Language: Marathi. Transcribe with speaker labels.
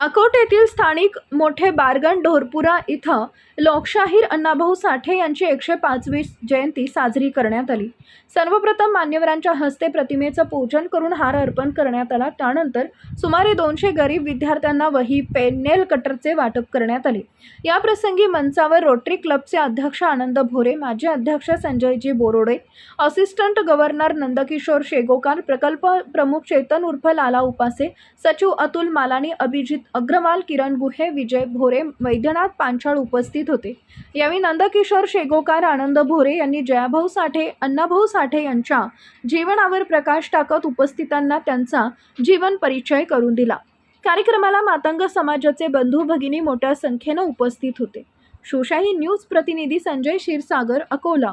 Speaker 1: अकोट येथील स्थानिक मोठे बारगण ढोरपुरा इथं लोकशाहीर अण्णाभाऊ साठे यांची एकशे पाचवी जयंती साजरी करण्यात आली. सर्वप्रथम मान्यवरांच्या हस्ते प्रतिमेचं पूजन करून हार अर्पण करण्यात आला. त्यानंतर सुमारे दोनशे गरीब विद्यार्थ्यांना वही पेन नेल कटरचे वाटप करण्यात आले. या प्रसंगी मंचावर रोटरी क्लबचे अध्यक्ष आनंद भोरे माजी अध्यक्ष संजयजी बोरोडे असिस्टंट गव्हर्नर नंदकिशोर शेगोकार प्रकल्प प्रमुख चेतन उर्फ लाला उपासे सचिव अतुल मालानी अभिजित अग्रवाल किरण गुहे विजय भोरे वैद्यनाथ पांचाळ उपस्थित होते. यावेळी नंदकिशोर शेगोकार आनंद भोरे यांनी जयाभाऊ साठे अण्णाभाऊ साठे यांच्या जीवनावर प्रकाश टाकत उपस्थितांना त्यांचा जीवन परिचय करून दिला. कार्यक्रमाला मातंग समाजाचे बंधू भगिनी मोठ्या संख्येनं उपस्थित होते. शोशाही न्यूज प्रतिनिधी संजय क्षीरसागर अकोला.